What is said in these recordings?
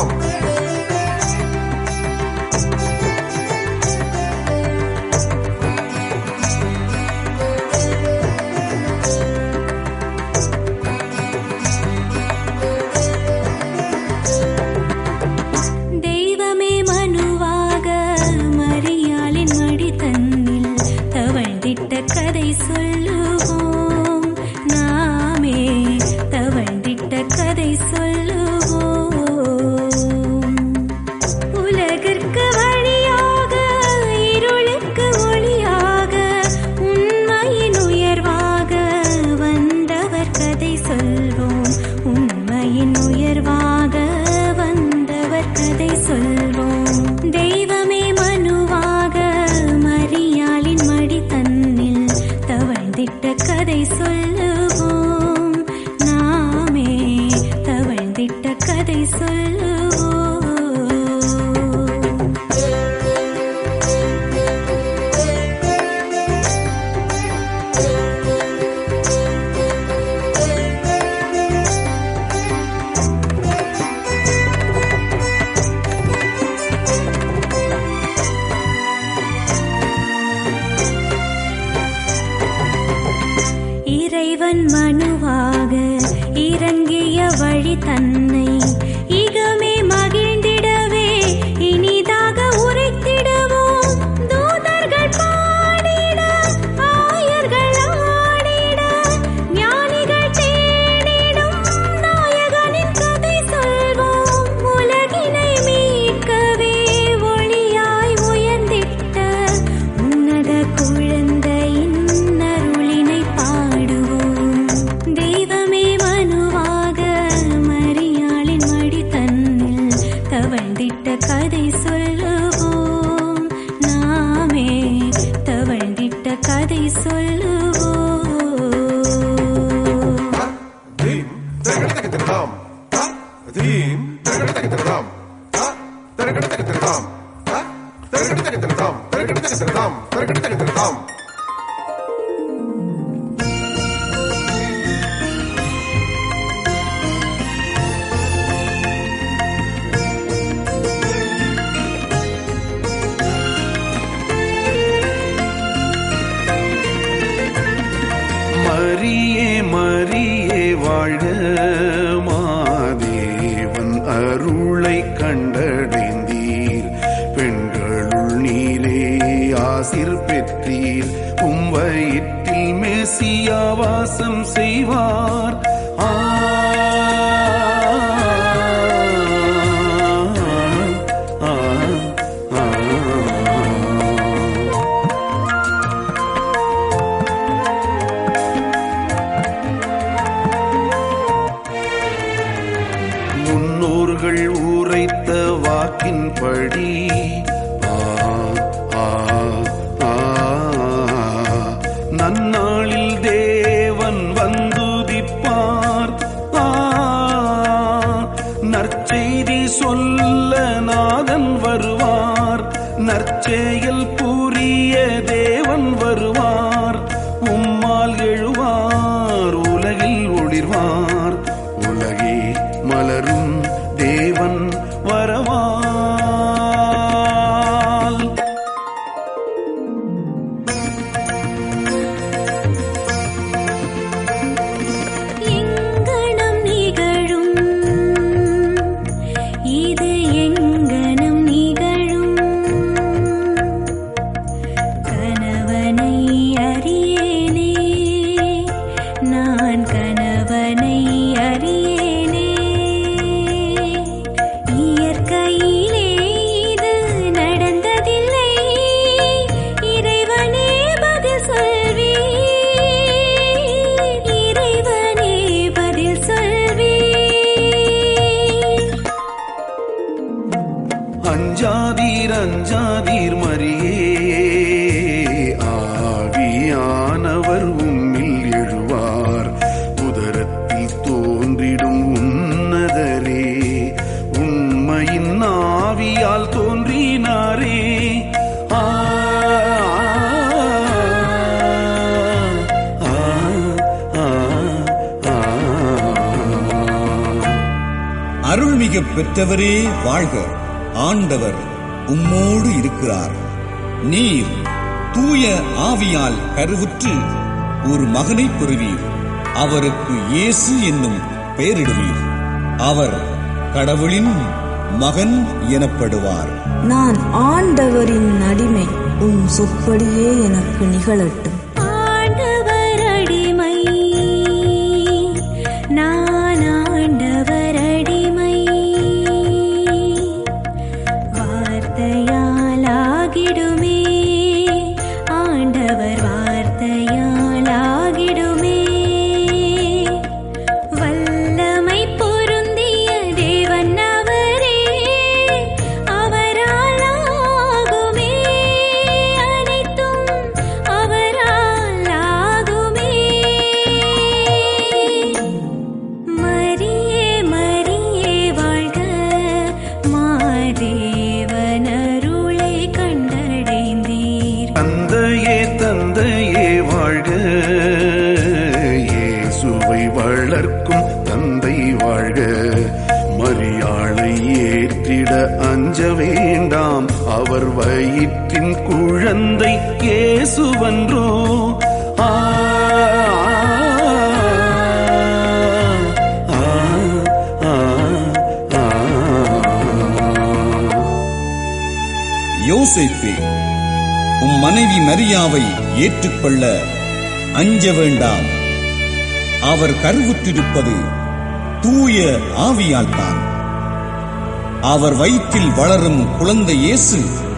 out. இறைவன் மனுவாக இறங்கிய வழி தன்னை தரகடதகதம் தீம் தரகடதகதம் தரகடதகதம் தரகடதகதம் தரகடதகதம் தரகடதகதம் மசியா வாசம் செய்வார். பெற்றவரே வாழ்க. ஆண்டவர் உம்மோடு இருக்கிறார். நீர் தூய ஆவியால் கருவுற்று ஒரு மகனை பெறுவீர். அவருக்கு இயேசு என்னும் பெயரிடுவீர். அவர் கடவுளின் மகன் எனப்படுவார். நான் ஆண்டவரின் அடிமை உம் சொற்படியே எனக்கு நிகழட்டும். வயிற்றின் குழந்தை இயேசுவன்றோ? ஆ, ஆ, ஆ, உம் மனைவி மரியாவை ஏற்றுக்கொள்ள அஞ்ச வேண்டாம். அவர் கருவுற்றிருப்பது தூய ஆவியால் தான். அவர் வயிற்றில் வளரும் குழந்தை இயேசு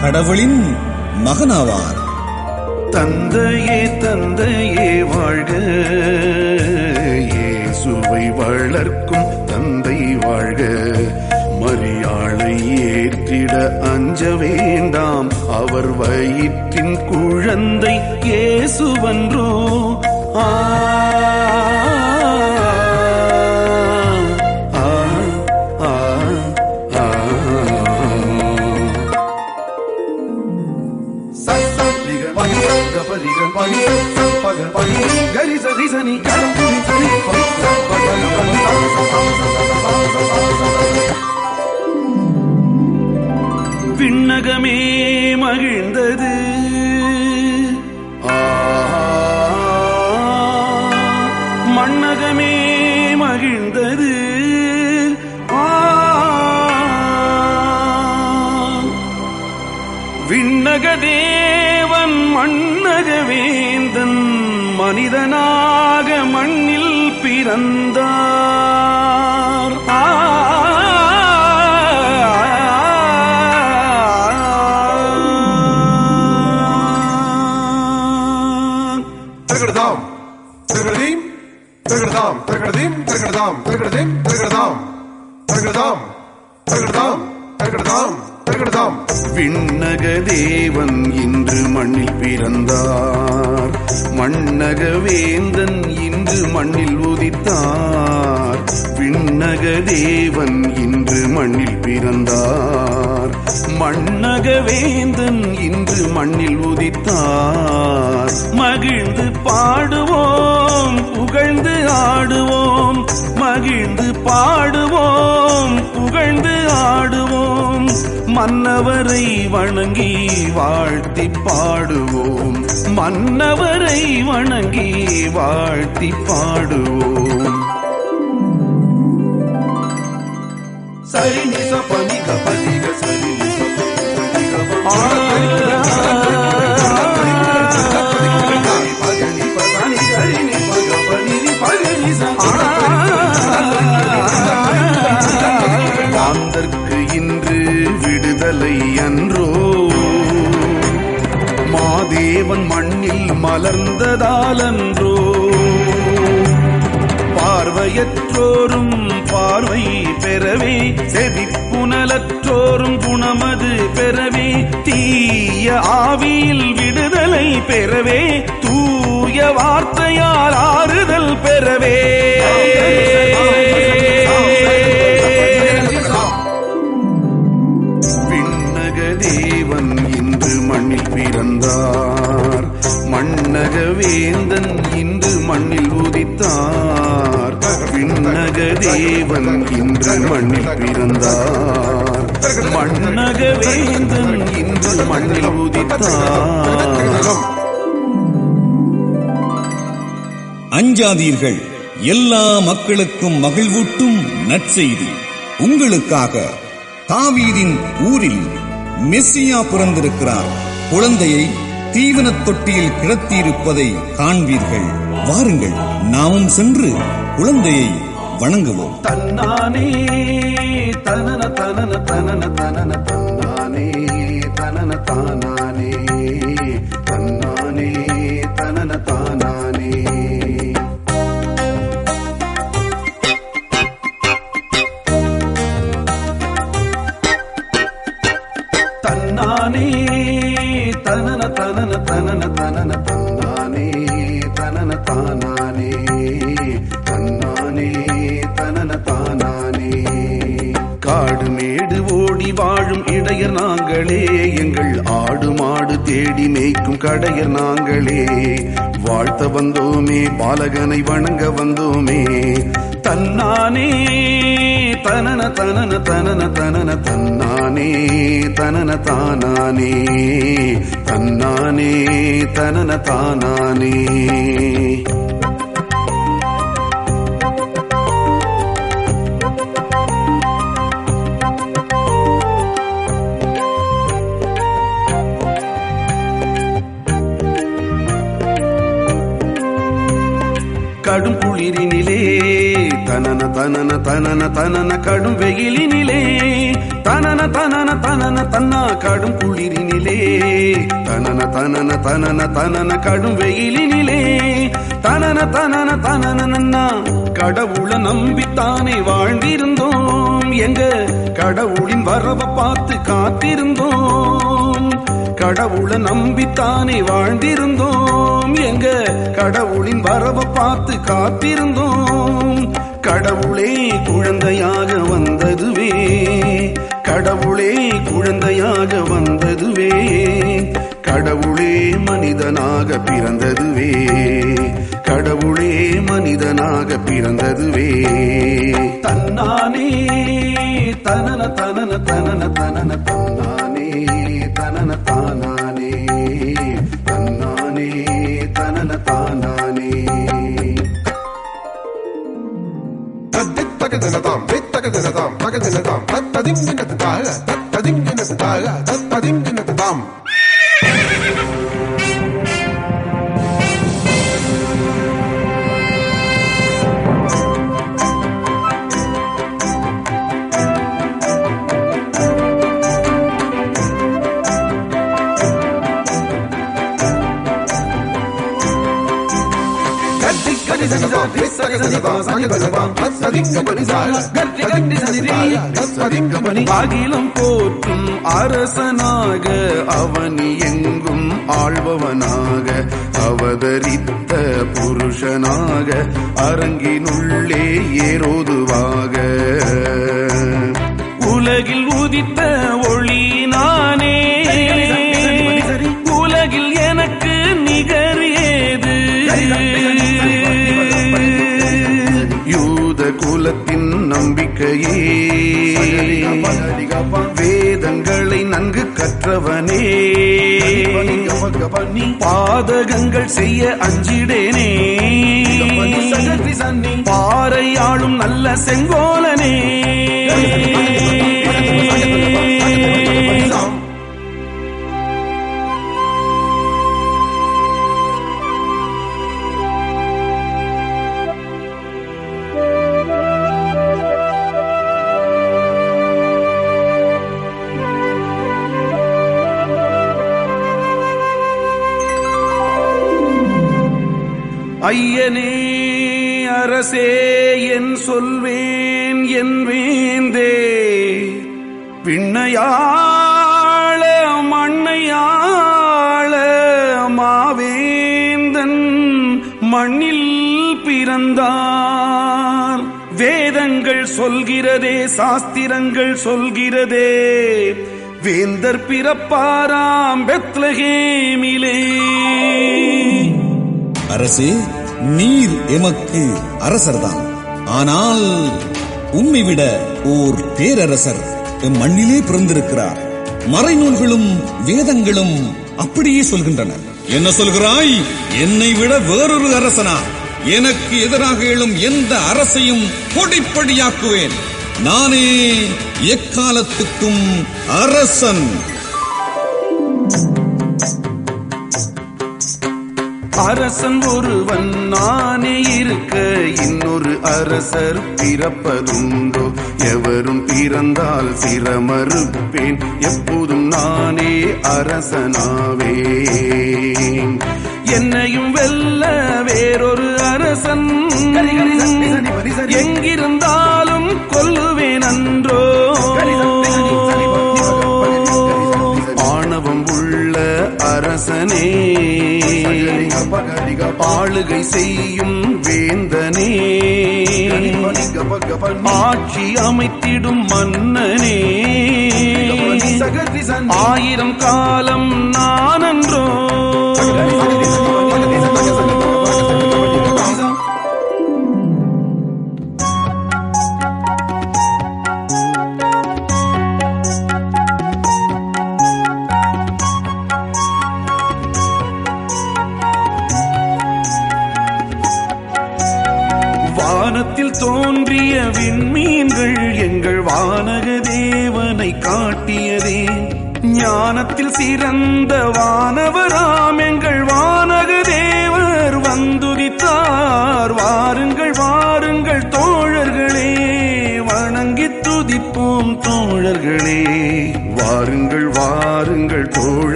கடவுளின் மகனாவார். தந்தையே தந்தையே வாழ்க. இயேசுவை வளர்க்கும் தந்தை வாழ்க. மரியாளை ஏற்றிட அஞ்ச வேண்டாம். அவர் வயிற்றின் குழந்தை இயேசுவன்றோ. ஆ ஆ, மனிதனாக மண்ணில் பிறந்தான் மண்ணக வேந்தன் இன்று மண்ணில் உதித்தார். விண்ணக தேவன் இன்று மண்ணில் பிறந்தார். மண்ணக வேந்தன் இன்று மண்ணில் உதித்தார். மகிழ்ந்து பாடுவோம் புகழ்ந்து ஆடுவோம். மகிழ்ந்து பாடுவோம் புகழ்ந்து ஆடுவோம். மன்னவரை வணங்கி வாழ்த்தி பாடுவோம். மன்னவரை வணங்கி வாழ்த்தி பாடுவோம். சரி நிச பனிக பனிக சரி நிச பனிக மலர்ந்ததாலன்றோ பார்வையற்றோரும் பார்வை பெறவே செதிப்புணலற்றோரும் குணமது பெறவே தீய ஆவியில் விடுதலை பெறவே தூய வார்த்தையால் ஆறுதல் பெறவே. மண்ணக விண்ணக தேவன் இன்று மண்ணில் பிறந்தார். மண்ணக வேந்தன் இன்று மண்ணில் உதித்தார். அஞ்சாதீர்கள் எல்லா மக்களுக்கும் மகிழ்வூட்டும் நற்செய்தி. உங்களுக்காக தாவீதின் ஊரில் மெஸ்ஸியா பிறந்திருக்கிறார். குழந்தையை தீவனத் தொட்டியில் கிடத்தியிருப்பதை காண்பீர்கள். வாருங்கள் நாமும் சென்று குழந்தையை வணங்குவோம். தன்னானே தனன தனன தனன தனன தன்னானே தனன தானானே தன்னானே. கடையர் நாங்களே. வாழ்த்த வந்தோமே பாலகனை வணங்க வந்தோமே. தன்னானே தனன தனன தனன தனன தன்னானே தனன தானானே. தன்னானே தனன தானானே. தனன தனன தனன கடும் வெயிலினிலே. தனன தனன தனன தன்னா கடும் குளிரினிலே. தனன தனன தனன தனன கடும் வெயிலினிலே. தனன தனன தனன நன்னா கடவுள நம்பித்தானே வாழ்ந்திருந்தோம். எங்க கடவுளின் வரவை பார்த்து காத்திருந்தோம். கடவுள நம்பித்தானே வாழ்ந்திருந்தோம். எங்க கடவுளின் வரவை பார்த்து காத்திருந்தோம். கடவுளே குழந்தையாக வந்ததுவே. கடவுளே குழந்தையாக வந்ததுவே. கடவுளே மனிதனாக பிறந்ததுவே. கடவுளே மனிதனாக பிறந்ததுவே. தன்னானே தனன தனன தனன தனன தன்னானே தனன தானா தகதினதாம் தகதினதாம் தகதினதாம் தத்ததிங்கினதால தத்ததிங்கினதால தத்ததிங்கினதாம் தகதினதாம் தகதினதாம் தகதினதாம் தத்ததிங்கினதால தத்ததிங்கினதால அகிலம் போற்றும் அரசனாக அவனி எங்கும் ஆள்பவனாக அவதரித்த புருஷனாக அரங்கினுள்ளே ஏரோதுவாக. உலகில் உதித்த ஒளி யூத குலத்தின் நம்பிக்கையே. வேதங்களை நன்கு கற்றவனே. பாதகங்கள் செய்ய அஞ்சிடேனே. பாறையாளும் நல்ல செங்கோலனே. ஐயனே அரசே என் சொல்வேன் என் வேந்தே. பின்னையாள மண்ணையாள மாவேந்தன் மண்ணில் பிறந்தார். வேதங்கள் சொல்கிறதே சாஸ்திரங்கள் சொல்கிறதே. வேந்தர் பிறப்பாராம் பெத்லகேமிலே. அரசே நீர் எமக்கு அரசர்தான். ஆனால் உம்மை விட ஓர் பேரரசர் எம் மண்ணிலே பிறந்திருக்கிறார். மறைநூல்களும் வேதங்களும் அப்படியே சொல்கின்றன. என்ன சொல்கிறாய்? என்னை விட வேறொரு அரசனா? எனக்கு எதிராக எழும் எந்த அரசையும் பொடிப்படியாக்குவேன் நானே எக்காலத்துக்கும் அரசன். அரசன் ஒருவன் நானே இருக்க இன்னொரு அரசர் பிறப்பதுண்டோ? எவரும் பிறந்தால் சிரமறுப்பேன் எப்போதும் நானே அரசனாவேன். என்னையும் வெல்ல வேறொரு அரசன் எங்கிருந்தாலும் அரசனே. ஆளுகை செய்யும் வேந்தனே. ஆட்சி அமைத்திடும் மன்னனே. ஆயிரம் காலம் நானன்றோ.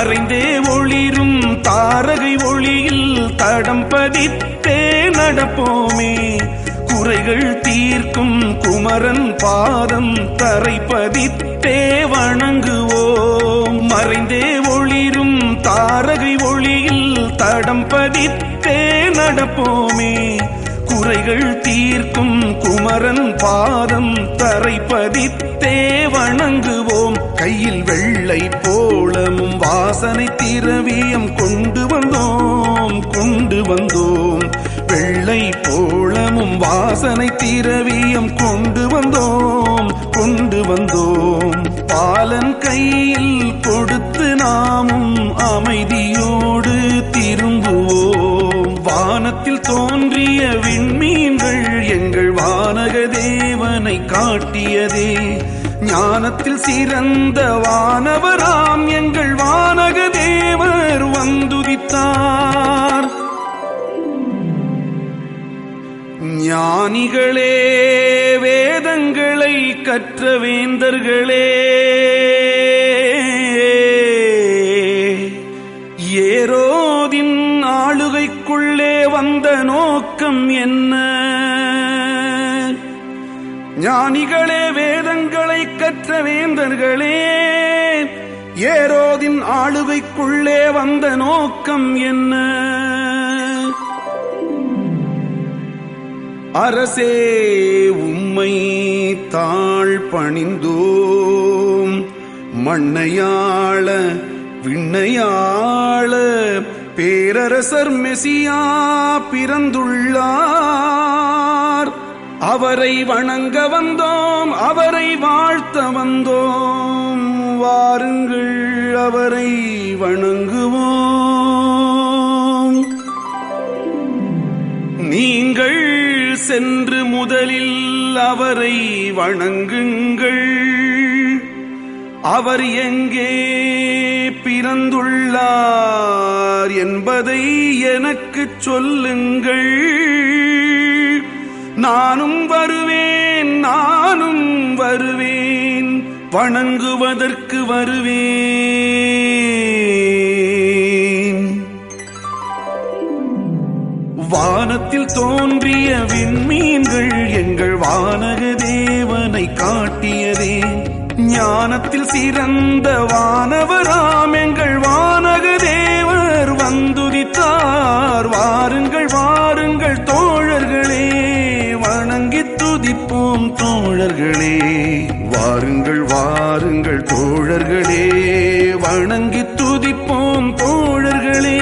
மறைந்தே ஒளிரும் தாரகை ஒளியில் தடம் பதித்தே நடப்போமே. குறைகள் தீர்க்கும் குமரன் பாதம் தரை பதித்தே வணங்குவோம். மறைந்தே ஒளிரும் தாரகை ஒளியில் தடம் பதித்தே நடப்போமே. குறைகள் தீர்க்கும் குமரன் பாதம் தரை பதித்தே வணங்குவோம். கையில் வெள்ளை போலமும் வாசனை திரவியம் கொண்டு வந்தோம். கொண்டு வந்தோம். வெள்ளை போலமும் வாசனை திரவியம் கொண்டு வந்தோம். கொண்டு வந்தோம். பாலன் கையில் காட்டியதே. ஞானத்தில் சிறந்த வானவராம் எங்கள் வானக தேவர் வந்துதித்தார். ஞானிகளே வேதங்களை கற்ற வேந்தர்களே. ஏரோதின் ஆளுகைக்குள்ளே வந்த நோக்கம் என்ன? ஞானிகளே வேதங்களை கற்ற வேந்தர்களே ஏரோதின் ஆளுகைக்குள்ளே வந்த நோக்கம் என்ன? அரசே உம்மை தாழ் பணிந்தோம். மண்ணையாள விண்ணையாள பேரரசர் மெசியா பிறந்துள்ளார். அவரை வணங்க வந்தோம் அவரை வாழ்த்த வந்தோம். வாருங்கள் அவரை வணங்குவோம். நீங்கள் சென்று முதலில் அவரை வணங்குங்கள். அவர் எங்கே பிறந்துள்ளார் என்பதை எனக்குச் சொல்லுங்கள். நானும் வருவேன் நானும் வருவேன். வணங்குவதற்கு வருவேன். வானத்தில் தோன்றிய விண்மீன்கள் எங்கள் வானக தேவனை காட்டியதே. ஞானத்தில் சிறந்த வானவராம் எங்கள் வானக தேவர். வந்துதித்தார் வாருங்கள் வாருங்கள் தோழ தோழர்களே வாருங்கள் வாருங்கள் தோழர்களே வணங்கி துதிப்போம் தோழர்களே.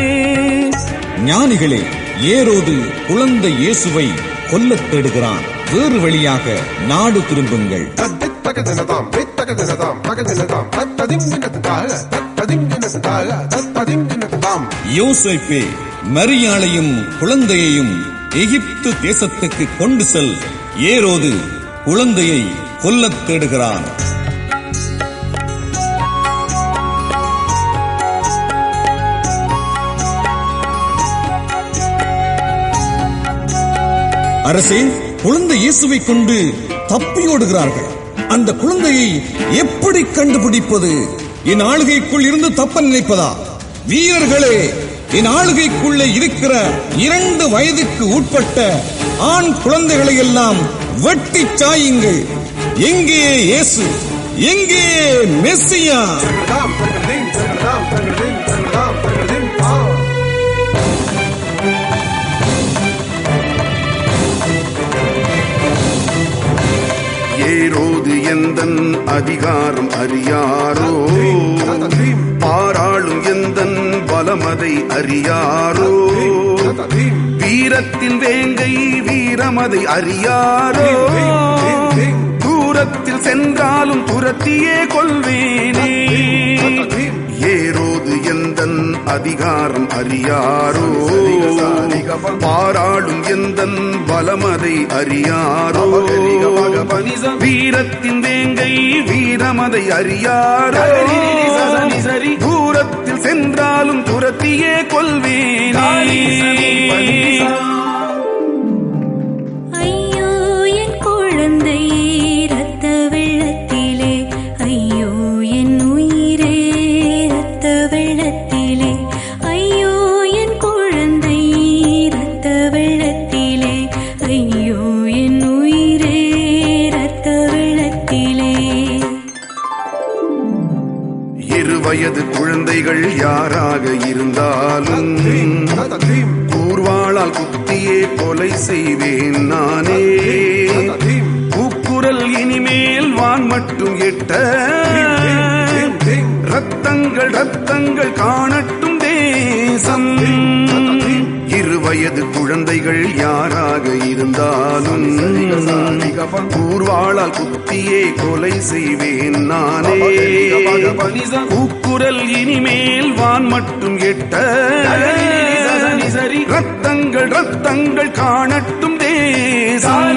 ஞானிகளே ஏரோது குழந்தை இயேசுவை கொல்லத் தேடுகிறான். வேறு வழியாக நாடு திரும்புங்கள். யோசேப்பே மரியாளையும் குழந்தையையும் எகிப்து தேசத்துக்கு கொண்டு செல். ஏரோது குழந்தையை கொல்லத் தேடுகிறான். அரசே குழந்தை இயேசுவை கொண்டு தப்பியோடுகிறார்கள் அந்த குழந்தையை எப்படி கண்டுபிடிப்பது? என் ஆளுகைக்குள் இருந்து தப்ப நினைப்பதா? வீரர்களே என் ஆளுகைக்குள்ளே இருக்கிற இரண்டு வயதுக்கு உட்பட்ட ஆண் குழந்தைகளை எல்லாம் வெட்டி சாயுங்கள். எங்கே இயேசு? எங்கே மெஸ்ஸியா? ஏரோது எந்தன் அதிகாரம் அறியாரோ? பாராளும் எந்தன் பலமதை அறியாரோ? வீரத்தின் வேங்கை வீரமதை அறியாரோ தூரத்தில் சென்றாலும் துரத்தியே கொள்வேனே. ஏரோ எந்தன் அதிகாரம் அறியாரோ? பாராடும் எந்தன் பலமதை அறியாரோ? வீரத்தின் வேங்கை வீரமதை அறியாரோ? தூரத்தில் சென்றாலும் துரத்தியே கொள்வேனே. கூர்வாளால் குத்தியே கொலை செய்வேன் நானே கூக்குரல் இனிமேல் வான் மட்டும் எட்ட ரத்தங்கள் ரத்தங்கள் காணட்டும் தேசம்